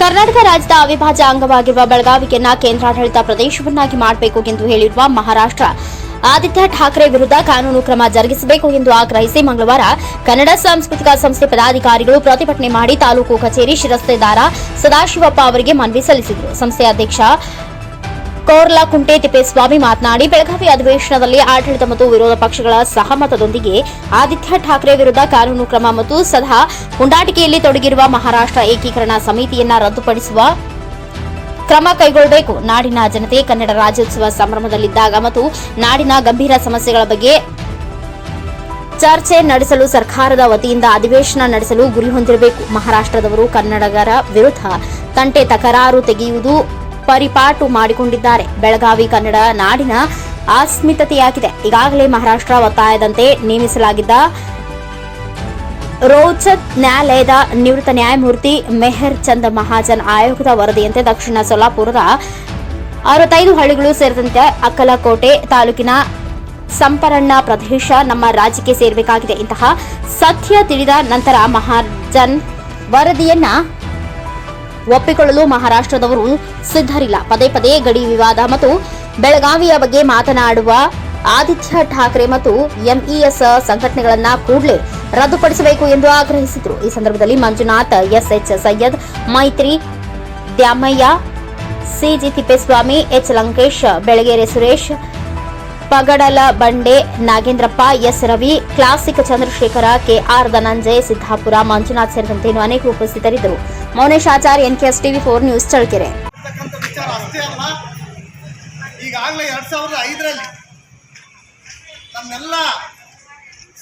ಕರ್ನಾಟಕ ರಾಜ್ಯದ ಅವಿಭಾಜ್ಯ ಅಂಗವಾಗಿರುವ ಬೆಳಗಾವಿಯನ್ನ ಕೇಂದ್ರಾಡಳಿತ ಪ್ರದೇಶವನ್ನಾಗಿ ಮಾಡಬೇಕು ಎಂದು ಹೇಳಿರುವ ಮಹಾರಾಷ್ಟ್ರ, ಆದಿತ್ಯ ಠಾಕ್ರೆ ವಿರುದ್ಧ ಕಾನೂನು ಕ್ರಮ ಜರುಗಿಸಬೇಕು ಎಂದು ಆಗ್ರಹಿಸಿ ಮಂಗಳವಾರ ಕನ್ನಡ ಸಾಂಸ್ಕೃತಿಕ ಸಂಸ್ಥೆ ಪದಾಧಿಕಾರಿಗಳು ಪ್ರತಿಭಟನೆ ಮಾಡಿ ತಾಲೂಕು ಕಚೇರಿ ಶಿರಸ್ತೆದಾರ ಸದಾಶಿವಪ್ಪ ಅವರಿಗೆ ಮನವಿ ಸಲ್ಲಿಸಿದರು. ಸಂಸ್ಥೆಯ ಅಧ್ಯಕ್ಷ ಕೋರ್ಲಾಕುಂಟೆ ತಿಪ್ಪೇಸ್ವಾಮಿ ಮಾತನಾಡಿ, ಬೆಳಗಾವಿ ಅಧಿವೇಶನದಲ್ಲಿ ಆಡಳಿತ ಮತ್ತು ವಿರೋಧ ಪಕ್ಷಗಳ ಸಹಮತದೊಂದಿಗೆ ಆದಿತ್ಯ ಠಾಕ್ರೆ ವಿರುದ್ಧ ಕಾನೂನು ಕ್ರಮ ಮತ್ತು ಸದಾ ಪುಂಡಾಟಿಕೆಯಲ್ಲಿ ತೊಡಗಿರುವ ಮಹಾರಾಷ್ಟ್ರ ಏಕೀಕರಣ ಸಮಿತಿಯನ್ನ ರದ್ದುಪಡಿಸುವ ಕ್ರಮ ಕೈಗೊಳ್ಳಬೇಕು. ನಾಡಿನ ಜನತೆ ಕನ್ನಡ ರಾಜ್ಯೋತ್ಸವ ಸಂಭ್ರಮದಲ್ಲಿದ್ದಾಗ ಮತ್ತು ನಾಡಿನ ಗಂಭೀರ ಸಮಸ್ಯೆಗಳ ಬಗ್ಗೆ ಚರ್ಚೆ ನಡೆಸಲು ಸರ್ಕಾರದ ವತಿಯಿಂದ ಅಧಿವೇಶನ ನಡೆಸಲು ಗುರಿ ಹೊಂದಿರಬೇಕು. ಮಹಾರಾಷ್ಟ್ರದವರು ಕನ್ನಡಗರ ವಿರುದ್ಧ ತಂಟೆ ತಕರಾರು ತೆಗೆಯುವುದು ಪರಿಪಾಟು ಮಾಡಿಕೊಂಡಿದ್ದಾರೆ. ಬೆಳಗಾವಿ, ಕನ್ನಡ ನಾಡಿನ ಅಸ್ಮಿತತೆಯಾಗಿದೆ ಈಗಾಗಲೇ ಮಹಾರಾಷ್ಟ್ರ ಒತ್ತಾಯದಂತೆ ನೇಮಿಸಲಾಗಿದ್ದ ರೋಚಕ್ ನ್ಯಾಯಾಲಯದ ನಿವೃತ್ತ ನ್ಯಾಯಮೂರ್ತಿ ಮೆಹರ್ ಚಂದ್ ಮಹಾಜನ್ ಆಯೋಗದ ವರದಿಯಂತೆ ದಕ್ಷಿಣ ಸೊಲ್ಲಾಪುರದ ಅರವತ್ತೈದು ಹಳ್ಳಿಗಳು ಸೇರಿದಂತೆ ಅಕ್ಕಲಕೋಟೆ ತಾಲೂಕಿನ ಸಂಪರಣ್ಣ ಪ್ರದೇಶ ನಮ್ಮ ರಾಜ್ಯಕ್ಕೆ ಸೇರಬೇಕಾಗಿದೆ. ಇಂತಹ ಸತ್ಯ ತಿಳಿದ ನಂತರ ಮಹಾಜನ್ ವರದಿಯನ್ನ ಒಪ್ಪಿಕೊಳ್ಳಲು ಮಹಾರಾಷ್ಟ್ರದವರು ಸಿದ್ಧರಿಲ್ಲ. ಪದೇ ಪದೇ ಗಡಿ ವಿವಾದ ಮತ್ತು ಬೆಳಗಾವಿಯ ಬಗ್ಗೆ ಮಾತನಾಡುವ ಆದಿತ್ಯ ಠಾಕ್ರೆ ಮತ್ತು ಎಂಇಎಸ್ ಸಂಘಟನೆಗಳನ್ನ ಕೂಡಲೇ ರದ್ದುಪಡಿಸಬೇಕು ಎಂದು ಆಗ್ರಹಿಸಿದರು. ಈ ಸಂದರ್ಭದಲ್ಲಿ Manjunath, SH Syed, Maithri Dyamayya, CG Thippeswamy, H Lankesh, Belagere Suresh Pagadala, Bande, Nagendrappa, S. Ravi, classic Chandrashekhara KR Dhananjay Siddapura Manjunath ಸೇರಿದಂತೆ ಇನ್ನು ಅನೇಕ ಉಪಸ್ಥಿತರಿದ್ದರು. Mounesh Achar NKS TV four news ಅಲ್ಲ ಈಗಾಗಲೇ ಎರಡು ಸಾವಿರದ ಐದರಲ್ಲಿ ನನ್ನೆಲ್ಲ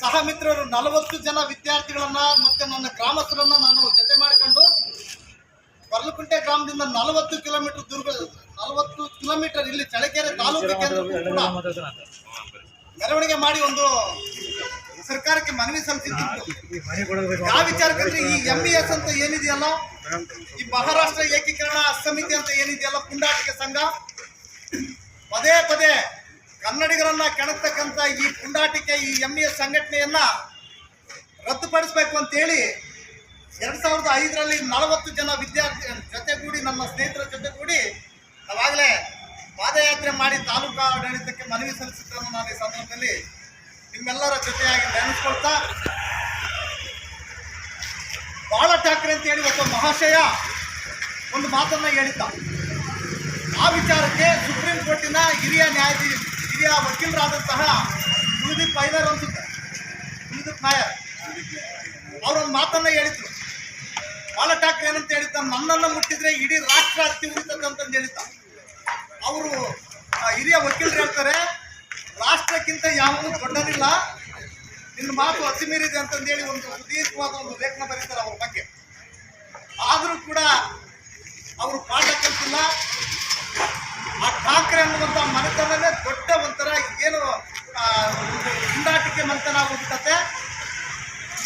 ಸಹ ಮಿತ್ರರು ನಲವತ್ತು ಜನ ವಿದ್ಯಾರ್ಥಿಗಳನ್ನ ಮತ್ತೆ ನನ್ನ ಗ್ರಾಮಸ್ಥರನ್ನ ನಾನು ಜೊತೆ ಮಾಡಿಕೊಂಡು ಬರ್ಲಕುಂಟೆ ಗ್ರಾಮದಿಂದ ನಲವತ್ತು ಕಿಲೋಮೀಟರ್ ದೂರ ನಲವತ್ತು ಕಿಲೋಮೀಟರ್ ಇಲ್ಲಿ ಚಳಕೆರೆ ತಾಲೂಕು ಕೇಂದ್ರ ಮೆರವಣಿಗೆ ಮಾಡಿ ಒಂದು ಸರ್ಕಾರಕ್ಕೆ ಮನವಿ ಸಲ್ಲಿಸಿದ್ದು. ಯಾವ ವಿಚಾರಕ್ಕೆ ಈ ಎಂ ಇ ಎಸ್ ಅಂತ ಏನಿದೆಯಲ್ಲ ಈ ಮಹಾರಾಷ್ಟ್ರ ಏಕೀಕರಣ ಸಮಿತಿ ಅಂತ ಏನಿದೆಯಲ್ಲ ಪುಂಡಾಟಿಕೆ ಸಂಘ ಪದೇ ಪದೇ ಕನ್ನಡಿಗರನ್ನ ಕೆಣಕ್ತಕ್ಕಂಥ ಈ ಪುಂಡಾಟಿಕೆ ಈ ಎಂ ಇ ಎಸ್ ಸಂಘಟನೆಯನ್ನ ರದ್ದುಪಡಿಸಬೇಕು ಅಂತೇಳಿ ಎರಡ್ ಸಾವಿರದ ಐದರಲ್ಲಿ ನಲವತ್ತು ಜನ ವಿದ್ಯಾರ್ಥಿ ಜೊತೆಗೂಡಿ ನಮ್ಮ ಸ್ನೇಹಿತರ ಜೊತೆಗೂಡಿ ನಾವಾಗಲೇ ಪಾದಯಾತ್ರೆ ಮಾಡಿ ತಾಲೂಕು ಆಡಳಿತಕ್ಕೆ ಮನವಿ ಸಲ್ಲಿಸಿದ್ದನ್ನು ನಾನು ಈ ಸಂದರ್ಭದಲ್ಲಿ. ನಿಮ್ಮೆಲ್ಲರ ಜೊತೆಯಾಗಿ ನೆನೆಸ್ಕೊಳ್ತಾ ಬಾಳ ಠಾಕ್ರೆ ಅಂತ ಹೇಳಿ ಒಬ್ಬ ಮಹಾಶಯ ಒಂದು ಮಾತನ್ನ ಹೇಳಿದ್ದ. ಆ ವಿಚಾರಕ್ಕೆ ಸುಪ್ರೀಂ ಕೋರ್ಟಿನ ಹಿರಿಯ ನ್ಯಾಯಾಧೀಶ, ಹಿರಿಯ ವಕೀಲರಾದಂತಹ ಕುಲದೀಪ್ ಪೈದರ್ ಅನ್ಸುತ್ತೆ. ಕುಲದೀಪ್ ನಾಯರ್. ಅವರೊಂದು ಮಾತನ್ನ ಹೇಳಿದ್ರು. ಬಾಳ ಠಾಕ್ರೆ ಏನಂತ ಹೇಳಿದ್ದ, ನನ್ನನ್ನ ಮುಟ್ಟಿದ್ರೆ ಇಡೀ ರಾಷ್ಟ್ರ ಅತಿ ಉಳಿತದೆ ಅಂತಂದು ಹೇಳಿದ್ದ. ಅವರು ಹಿರಿಯ ವಕೀಲರು ಹೇಳ್ತಾರೆ, ರಾಷ್ಟ್ರಕ್ಕಿಂತ ಯಾವುದೂ ದೊಡ್ಡದಿಲ್ಲ. ನಿನ್ನ ಮಾತು ಅತಿಮೀರಿದೆ ಅಂತಂದೇಳಿ ಒಂದು ಸುದೀರ್ಘವಾದ ಒಂದು ಲೇಖನ ಬರೀತಾರೆ ಅವ್ರ ಬಗ್ಗೆ. ಆದರೂ ಕೂಡ ಅವರು ಪಾಠ ಕಲಿಸಿಲ್ಲ ಆ ಠಾಕ್ರೆ ಅನ್ನುವಂಥ ಮನೆತನವೇ ದೊಡ್ಡ ಒಂಥರ ಏನು ಹಿಂದಾಟಿಕೆ ಮನೆತನ ಆಗ್ಬಿಟ್ಟತೆ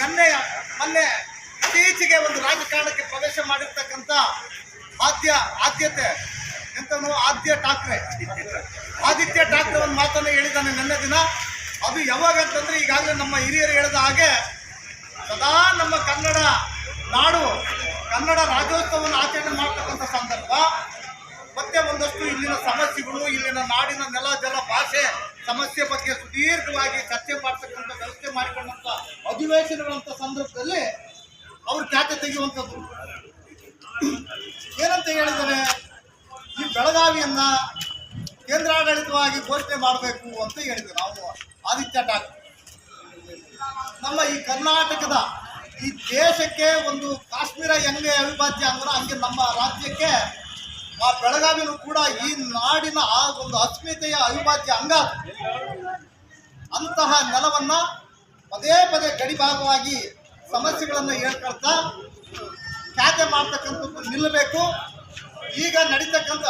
ಮೊನ್ನೆ ಮೊನ್ನೆ ಇತ್ತೀಚೆಗೆ ಒಂದು ರಾಜಕಾರಣಕ್ಕೆ ಪ್ರವೇಶ ಮಾಡಿರ್ತಕ್ಕಂಥ ಆದ್ಯ, ಆದ್ಯತೆ ಎಂತ ಆದ್ಯ ಠಾಕ್ರೆ. ಆದಿತ್ಯ ಠಾಕ್ರೆ ಒಂದು ಮಾತನ್ನು ಹೇಳಿದ್ದಾನೆ ನನ್ನ ದಿನ. ಅದು ಯಾವಾಗ ಅಂತಂದ್ರೆ ಈಗಾಗಲೇ ನಮ್ಮ ಹಿರಿಯರು ಹೇಳಿದ ಹಾಗೆ ಸದಾ ನಮ್ಮ ಕನ್ನಡ ನಾಡು, ಕನ್ನಡ ರಾಜ್ಯೋತ್ಸವವನ್ನು ಆಚರಣೆ ಮಾಡ್ತಕ್ಕಂಥ ಸಂದರ್ಭ. ಮತ್ತೆ ಒಂದಷ್ಟು ಇಲ್ಲಿನ ಸಮಸ್ಯೆಗಳು, ಇಲ್ಲಿನ ನಾಡಿನ ನೆಲ, ಜಲ, ಭಾಷೆ ಸಮಸ್ಯೆ ಬಗ್ಗೆ ಸುದೀರ್ಘವಾಗಿ ಚರ್ಚೆ ಮಾಡ್ತಕ್ಕಂಥ ವ್ಯವಸ್ಥೆ ಮಾಡಿಕೊಂಡಂಥ ಅಧಿವೇಶನಗಳಂಥ ಸಂದರ್ಭದಲ್ಲಿ ಅವ್ರು ಖ್ಯಾತೆ ತೆಗೆಯುವಂಥದ್ದು ಏನಂತ ಹೇಳಿದರೆ, ಈ ಬೆಳಗಾವಿಯನ್ನ ಕೇಂದ್ರಾಡಳಿತವಾಗಿ ಘೋಷಣೆ ಮಾಡಬೇಕು ಅಂತ ಹೇಳಿದ್ರು ನಾವು ಆದಿತ್ಯ ಠಾಕ್ರೆ ನಮ್ಮ ಈ ಕರ್ನಾಟಕದ ಈ ದೇಶಕ್ಕೆ ಒಂದು ಕಾಶ್ಮೀರ ಹೆಂಗೆ ಅವಿಭಾಜ್ಯ ಅಂದ್ರೆ ಹಂಗೆ ನಮ್ಮ ರಾಜ್ಯಕ್ಕೆ, ಆ ಬೆಳಗಾವಿನೂ ಕೂಡ ಈ ನಾಡಿನ ಆ ಒಂದು ಅಸ್ಮಿತೆಯ ಅವಿಭಾಜ್ಯ ಅಂಗ. ಅಂತಹ ನೆಲವನ್ನ ಪದೇ ಪದೇ ಗಡಿಭಾಗವಾಗಿ ಸಮಸ್ಯೆಗಳನ್ನು ಹೇಳ್ಕೊಳ್ತಾ ಖ್ಯಾತೆ ಮಾಡ್ತಕ್ಕಂಥದ್ದು ನಿಲ್ಲಬೇಕು. ಈಗ ನಡೀತಕ್ಕಂಥ